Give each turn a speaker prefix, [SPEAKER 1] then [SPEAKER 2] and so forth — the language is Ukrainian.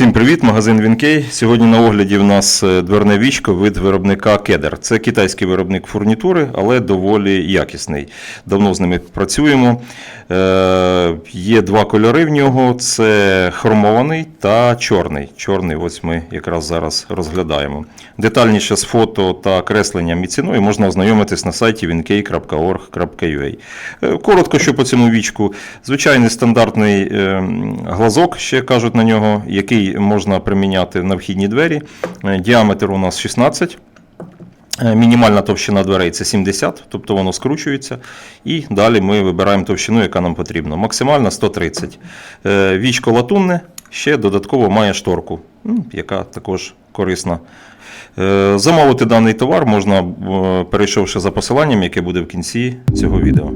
[SPEAKER 1] Всім привіт, магазин Вінкей. Сьогодні на огляді в нас е, дверне вічко від виробника Кедер. Це китайський виробник фурнітури, але доволі якісний. Давно з ними працюємо. Е, є два кольори в нього: це хромований та чорний. Чорний, ось ми якраз зараз розглядаємо. Детальніше з фото та кресленням і ціною можна ознайомитись на сайті winkey.org.ua. Е, Коротко, що по цьому вічку. Звичайний стандартний е, глазок, ще кажуть на нього, який можна приміняти на вхідні двері. Е, Діаметр у нас 16. Е, Мінімальна товщина дверей це 70, тобто воно скручується. І далі ми вибираємо товщину, яка нам потрібна. Максимальна 130. Е, Вічко латунне ще додатково має шторку, яка також корисна. Замовити даний товар можна, перейшовши за посиланням, яке буде в кінці цього відео.